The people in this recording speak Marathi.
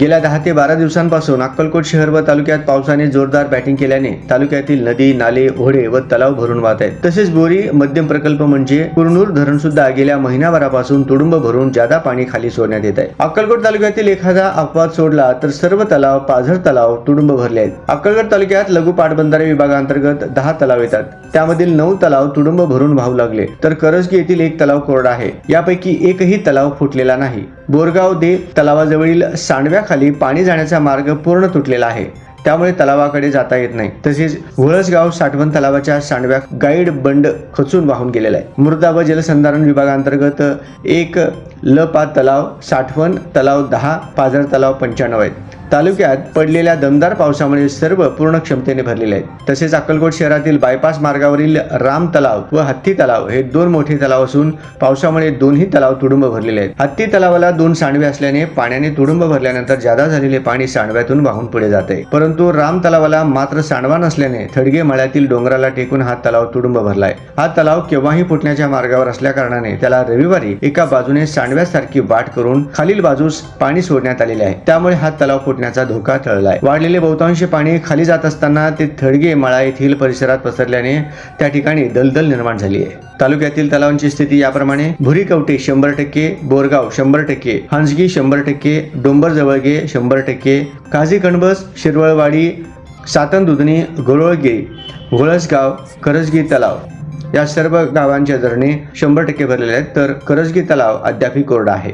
गेल्या दहा ते बारा दिवसांपासून अक्कलकोट शहर व तालुक्यात पावसाने जोरदार बॅटिंग केल्याने तालुक्यातील नदी नाले ओढे व तलाव भरून वाहत आहेत. तसेच बोरी मध्यम प्रकल्प म्हणजे कुरनूर धरण सुद्धा गेल्या महिनाभरापासून तुडुंब भरून जादा पाणी खाली सोडण्यात येत आहे. अक्कलकोट तालुक्यातील एखादा अपवाद सोडला तर सर्व तलाव पाझर तलाव तुडुंब भरले आहेत. अक्कलकोट तालुक्यात लघु पाटबंधारे विभागांतर्गत दहा तलाव येतात. त्यामधील नऊ तलाव तुडुंब भरून वाहू लागले. तर करजगी येथील एक तलाव कोरडा आहे. यापैकी एकही तलाव फुटलेला नाही. बोरगाव दे तलावाजवळील सांडव्या सांडव्याखाली पाणी जाण्याचा मार्ग पूर्ण तुटलेला आहे. त्यामुळे तलावाकडे जाता येत नाही. तसेच वळसगाव साठवण तलावाच्या सांडव्या गाईड बंड खचून वाहून गेलेला आहे. मृदा व जलसंधारण विभागांतर्गत एक ल पाच तलाव साठवण तलाव दहा पाझर तलाव पंच्याण्णव आहेत. तालुक्यात पडलेल्या दमदार पावसामुळे सर्व पूर्ण क्षमतेने भरलेले आहेत. तसेच अक्कलकोट शहरातील बायपास मार्गावरील राम तलाव व हत्ती तलाव हे दोन मोठे तलाव असून पावसामुळे दोन्ही तलाव तुडुंब भरलेले आहेत. हत्ती तलावाला दोन सांडवे असल्याने पाण्याने तुडुंब भरल्यानंतर जादा झालेले पाणी सांडव्यातून वाहून पुढे जाते. परंतु राम तलावाला मात्र सांडवा नसल्याने थडगे मळ्यातील डोंगराला टेकून हा तलाव तुडुंब भरलाय. हा तलाव केव्हाही फुटण्याच्या मार्गावर असल्या कारणाने त्याला रविवारी एका बाजूने सांडव्यासारखी वाट करून खालील बाजूस पाणी सोडण्यात आलेले आहे. त्यामुळे हा तलाव फुटण्याचा धोका टळलाय. वाढलेले बहुतांश पाणी खाली जात असताना ते थडगे मळा येथील परिसरात पसरल्याने त्या ठिकाणी दलदल निर्माण झाली आहे. तालुक्यातील तलावांची स्थिती याप्रमाणे भुरीकवटे शंभर टक्के बोरगाव शंभर टक्के हंसगी शंभर टक्के डोंबर जवळगे शंभर टक्के काझी कणबस शिरवळवाडी सातन दुधनी गोरळगिरी घोळसगाव करजगी तलाव या सर्व गावांच्या धरणे शंभर टक्के भरलेले आहेत. तर करजगी तलाव अद्यापही कोरडा आहे.